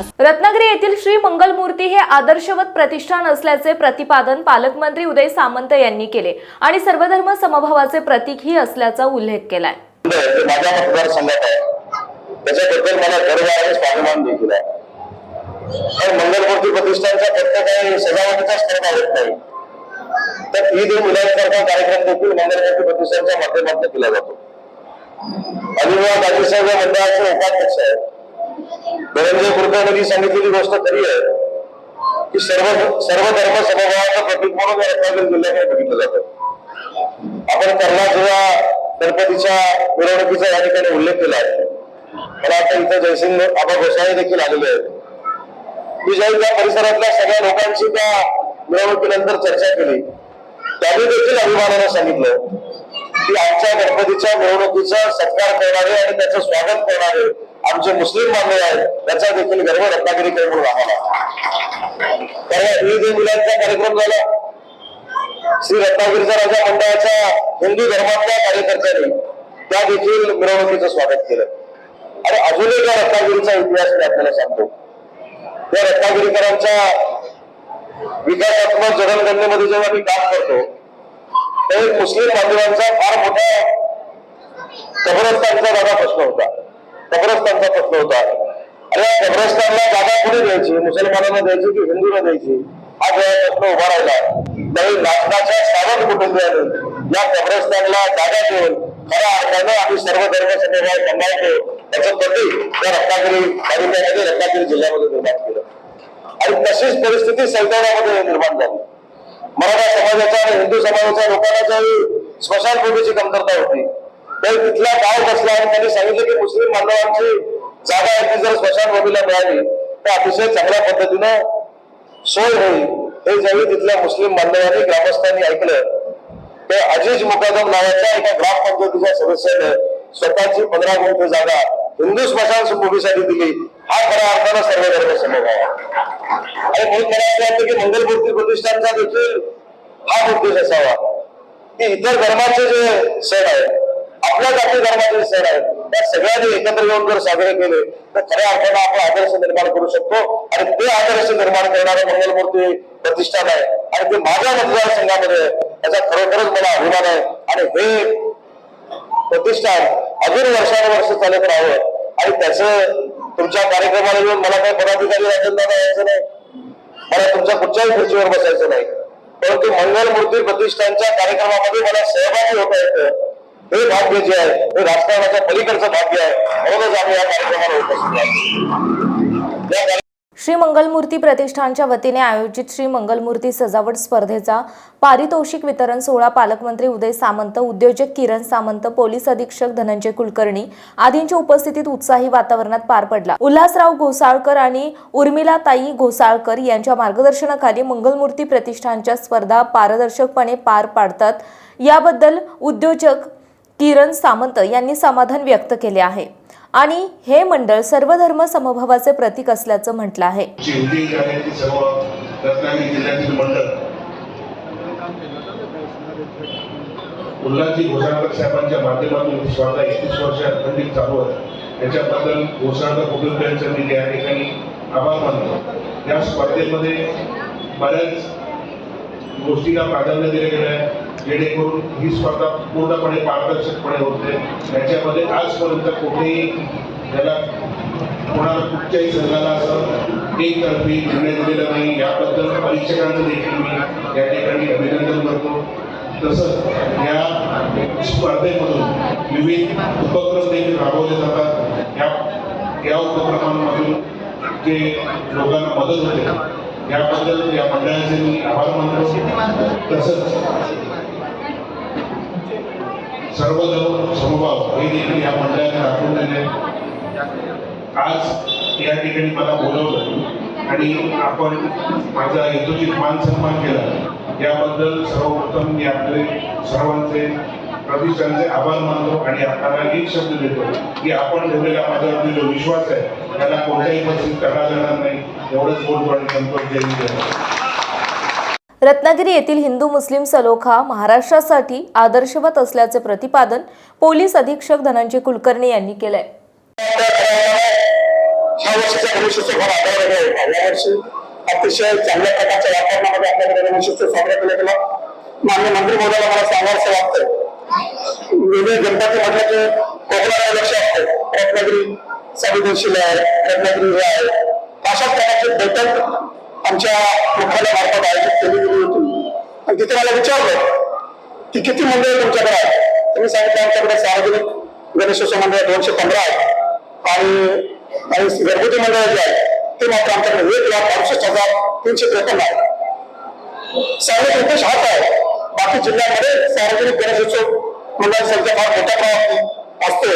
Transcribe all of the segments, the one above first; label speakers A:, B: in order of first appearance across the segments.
A: विकास
B: रत्नागिरी येथील श्री मंगलमूर्ती हे आदर्शवत प्रतिष्ठान असल्याचे प्रतिपादन पालकमंत्री उदय सामंत यांनी केले आणि सर्वधर्म समभावाचे प्रतीक ही असल्याचा उल्लेख केलाय.
C: माझ्या मतदारसंघात आहे. त्याच्याबद्दल मला गर्व आहे स्वाभिमान देखील आहे. कारण मंगलमूर्ती प्रतिष्ठानचा फक्त काही सजावटीचा स्पर्धा होत नाही तर ईद उल मिलादसारखा कार्यक्रम देखील मंगलमूर्ती प्रतिष्ठानच्या माध्यमातून केला जातो. अलिबाग गाजीसाहेब साहेब मंडळाचे उपाध्यक्ष आहेत. धनंजय कुलकर्णी सांगितलेली गोष्ट खरी आहे की सर्व सर्व धर्म समभावाचं प्रतीक म्हणून या रत्नागिरी जिल्ह्याकडे बघितलं जातं. आपण कर्ला जेव्हा गणपतीच्या मिरवणुकीचा या ठिकाणी उल्लेख केला आहे मला आता इथं जयसिंग आबा गोसाळे देखील आलेले आहेत. मी ज्यावेळी त्या परिसरातल्या सगळ्या लोकांची त्या मिरवणुकीनंतर चर्चा केली त्यांनी देखील अभिमानानं सांगितलं की आमच्या गणपतीच्या मिरवणुकीचा सत्कार करणारे आणि त्याचं स्वागत करणारे आमचे मुस्लिम बांधव आहेत त्याचा देखील गर्व रत्नागिरीकडे म्हणून आम्हाला. कारण ईद उल मिलादचा कार्यक्रम झाला. श्री रत्नागिरीचा राजा मंडळाच्या हिंदू धर्मातल्या कार्यकर्त्यांनी त्या देखील मिरवणुकीचं स्वागत केलं. आणि अजून एक रत्नागिरीचा इतिहास मी आपल्याला सांगतो. त्या रत्नागिरीकरांच्या विकासात्मक जडणघडणीमध्ये जेव्हा मी काम करतो त्यावेळी मुस्लिम बांधवांचा फार मोठा कब्रस्तानचा दादा प्रश्न होता. कब्रस्तानचा प्रश्न होता. आणि या कब्रस्तानला जागा कुणी द्यायची? मुसलमानांना द्यायची की हिंदूला द्यायची? हा जेव्हा प्रश्न उभा राहिला. त्यावेळी नाटकाच्या सावंत कुटुंबियाने या कब्रस्तानला जागा देऊन खऱ्या अर्थानं आम्ही सर्व धर्म समभाव सांभाळतो त्याचं प्रतीक त्या रत्नागिरी तालुक्यामध्ये रत्नागिरी जिल्ह्यामध्ये निर्माण केलं. आणि तशीच परिस्थिती सैतानामध्ये निर्माण झाली. मराठा समाजाच्या आणि हिंदू समाजाच्या लोकांना ज्यावेळी स्मशानभूमीची कमतरता होती. तर तिथला गाव बसला आणि त्यांनी सांगितलं की मुस्लिम बांधवांची जागा आहे ती जर स्मशानभूमीला मिळाली तर अतिशय चांगल्या पद्धतीनं सोय होईल. हे ज्यावेळी तिथल्या मुस्लिम बांधवांनी ग्रामस्थांनी ऐकलं ते अजीज मुकादम नावाच्या एका ग्रामपंचायतीच्या सदस्याने स्वतःची पंधरा गुंठ जागा हिंदू स्मशान भूमीसाठी दिली. हा खऱ्या अर्थानं सर्व धर्म समोर आहे. आणि म्हणून मला असं वाटतं की मंगलमूर्ती प्रतिष्ठानचा देखील हा उद्देश असावा. की इतर धर्माचे जे सण आहेत आपल्या जाती धर्मातील सण आहेत. त्या सगळ्यांनी एकत्र येऊन जर साजरे केले तर खऱ्या अर्थानं आपण आदर्श निर्माण करू शकतो आणि ते आदर्श निर्माण करणारे मंगलमूर्ती प्रतिष्ठान आहे. आणि ते माझ्या मतदारसंघामध्ये त्याचा खरोखरच मला अभिमान आहे. आणि हे प्रतिष्ठान अजून वर्षानुवर्ष चालत राहावं. आणि त्याचं तुमच्या कार्यक्रमाला येऊन मला काही पदाधिकारी राजनला यायचं नाही. मला तुमच्या कुठच्याही खुर्चीवर बसायचं नाही. परंतु मंगलमूर्ती प्रतिष्ठानच्या कार्यक्रमामध्ये मला सहभागी होता येतं. हे भाग्य जे आहे हे राजकारणाच्या पलीकडचं भाग्य आहे म्हणूनच आम्ही या कार्यक्रमाला उपस्थित आहोत.
B: श्री मंगलमूर्ती प्रतिष्ठानच्या वतीने आयोजित श्री मंगलमूर्ती सजावट स्पर्धेचा पारितोषिक वितरण सोहळा पालकमंत्री उदय सामंत उद्योजक किरण सामंत पोलीस अधीक्षक धनंजय कुलकर्णी आदींच्या उपस्थितीत उत्साही वातावरणात पार पडला. उल्हासराव घोसाळकर आणि उर्मिलाताई घोसाळकर यांच्या मार्गदर्शनाखाली मंगलमूर्ती प्रतिष्ठानच्या स्पर्धा पारदर्शकपणे पार पाडतात. याबद्दल उद्योजक किरण सामंत यांनी समाधान व्यक्त केले आहे. आणि हे मंडळ सर्व धर्म समभावाचे प्रतीक असल्याचं म्हटलं आहे.
D: चिंती आहे उल्हासजी घोसाळकर साहेबांच्या माध्यमातून ही स्पर्धा एकतीस वर्ष अखंडित चालू आहे. त्याच्याबद्दल घोसाळकर कुटुंबियांचं मी त्या ठिकाणी आभार मानतो. या स्पर्धेमध्ये बऱ्याच गोष्टींना प्राधान्य दिले गेलं आहे. जेणेकरून ही स्पर्धा पूर्णपणे पारदर्शकपणे होते. याच्यामध्ये आजपर्यंत कुठेही त्याला कोणाला कुठच्याही संघाला असं एकतर्फी निर्णय दिलेला नाही. याबद्दल परीक्षकांचं देखील मी या ठिकाणी अभिनंदन करतो. तसंच या स्पर्धेमधून विविध उपक्रम देखील राबवले जातात. या या उपक्रमांमधून जे लोकांना मदत होते याबद्दल या मंडळाचे मी आभार मानतो. तसंच सर्व समभाव हे देखील या मंडळाने राखून आज या ठिकाणी मला बोलवलं आणि आपण माझा यथोचित मान सन्मान केला. याबद्दल सर्वप्रथम मी आपले सर्वांचे प्रतिष्ठानचे आभार मानतो आणि आपल्याला एक शब्द देतो की आपण ठेवलेला माझ्यावरती जो विश्वास आहे त्याला कोणत्याही परिस्थितीत करणार जाणार नाही. एवढंच बोलतो आणि संतोष जय
B: रत्नागिरी येथील हिंदू मुस्लिम सलोखा महाराष्ट्रासाठी आदर्शवत असल्याचे प्रतिपादन पोलीस अधीक्षक धनंजय कुलकर्णी यांनी केलंय.
E: अतिशय चांगल्या प्रकारच्या वातावरणामध्ये आपल्याकडे गणेशोत्सव साजरा केला गेला. मान्य मंत्री महोदयाला मला सांगावंसं वाटतं वेगळे गणपती म्हटलं की कोकणाला लक्ष असतं रत्नागिरी संवेदनशील आहे रत्नागिरी आहे. अशाच प्रकारचे बैठक आमच्या मुख्यालयामार्फत आयोजित केली गेली होती आणि तिथे मला विचारलं की किती मंडळ तुमच्याकडे आहेत? तुम्ही सांगितलं आमच्याकडे सार्वजनिक गणेशोत्सव मंडळ दोनशे पंधरा आहेत आणि आणि घरगुती मंडळ जे आहेत ते मात्र आमच्याकडे एक लाख अडुसष्ट हजार तीनशे त्रेपन्न आहेत सार्वजनिक उद्देश हाच आहे. बाकी जिल्ह्यामध्ये सार्वजनिक गणेशोत्सव मंडळाची संख्या फार मोठ्या प्रमाणात असते.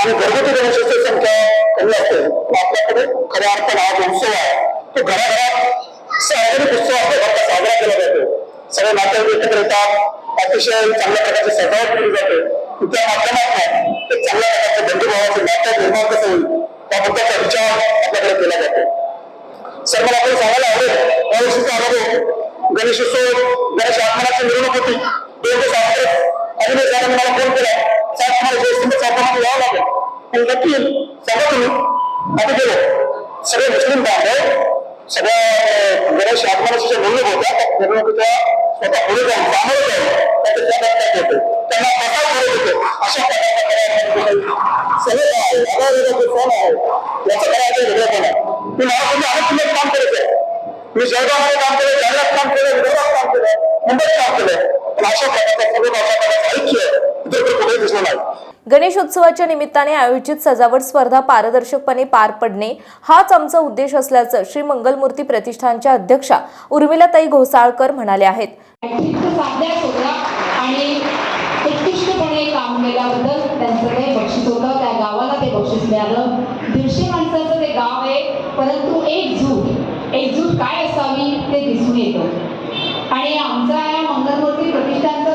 E: आणि घरगुती गणेशोत्सव संख्या कमी असते. आपल्याकडे खऱ्या अर्थानं हा उत्सव आहे. तो घराघरात सार्वजनिक उत्सव असल्यासारखा साजरा केला जातो. सगळे नातेवाईक एकत्र येतात. अतिशय चांगल्या प्रकारची सजावट केली जाते. त्या माध्यमातून एक चांगल्या प्रकारचे बंधुभावाचं नातं निर्माण कसं होईल त्याबद्दलचा विचार आपल्याकडे केला जातो. सर मला आपण सांगायला आवडेल. या वर्षीचा अनुभव. गणेशोत्सव गणेश आगमनाची मिरवणूक होती. दोन दिवस अगोदर अभिनय सरांनी मला फोन केला. साहेब तुम्हाला जयसिंग चौकामध्ये यावं लागेल. पण नक्की सांगा तुम्ही. आम्ही गेलो. सगळे मुस्लिम बांधव सगळ्या गणेश आगमनाच्या ज्या होत्या त्या मिरवणुकीच्या स्वतः पुढे जाऊन सामोरे जाऊन त्याच्या त्या करतात त्यांना कसा करत होतो. अशा प्रकारचा सगळे आहे? आधार फोन आहे याचं करायचं वेगळं आहे. मी तुम्ही अनेक काम करत आहे मी जळगावमध्ये काम केलं जालन्यात काम केलं विदर्भात काम केलं मुंबईत काम केलं पण अशा प्रकारचा सर्व अशा प्रकारचं ऐक्य इतर कुठेही दिसलं नाही
B: गणेशोत्सवाच्या निमित्ताने आयोजित सजावट स्पर्धा पारदर्शकपणे पार पडणे हाच आमचा उद्देश असल्याचं श्री मंगलमूर्ती प्रतिष्ठानच्या अध्यक्षा उर्मिलाताई घोसाळकर म्हणाले आहेत.
A: आणि परंतु एकजूट एकजूट काय असावी ते दिसून येतं. आणि आमचा या मंगलमूर्ती प्रतिष्ठानचा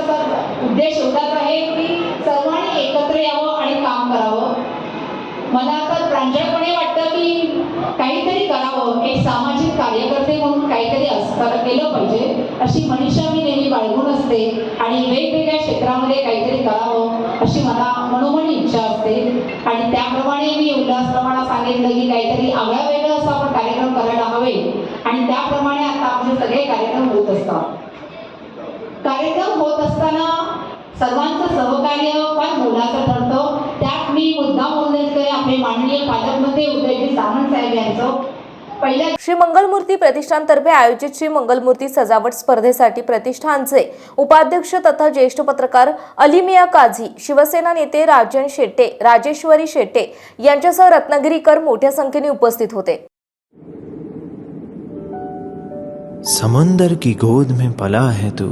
A: उद्देश एवढाच आहे की सर्वांनी एकत्र यावं आणि काम करावं मला आता प्रांजळपणे वाटतं की काहीतरी करावं एक सामाजिक कार्यकर्ते म्हणून काहीतरी असं केलं पाहिजे. अशी मनीषा मी नेहमी बाळगून असते आणि वेगवेगळ्या क्षेत्रामध्ये काहीतरी करावं अशी मला मनोमनी इच्छा असते. आणि त्याप्रमाणे मी उल्हासप्रमाणे सांगितलं की काहीतरी आगळा वेगळा असा आपण कार्यक्रम करायला हवे. आणि त्याप्रमाणे आता आमचे सगळे कार्यक्रम होत असतात. कार्यक्रम होत असताना सर्वांचं सहकार्य फार मोलाचं ठरतं. त्यात मी मुद्दाम उल्लेख करेन आपले माननीय पालकमंत्री उदयजी सामंत साहेब यांचं. पहिल्या
B: श्री मंगलमूर्ती प्रतिष्ठानतर्फे आयोजित श्री मंगलमूर्ती सजावट स्पर्धेसाठी प्रतिष्ठानचे उपाध्यक्ष तथा ज्येष्ठ पत्रकार अलिमिया काझी शिवसेना नेते राजन शेट्टे राजेश्वरी शेट्टे यांच्यासह रत्नागिरीकर मोठ्या संख्येने उपस्थित होते.
F: समंदर की गोद में पला है तू.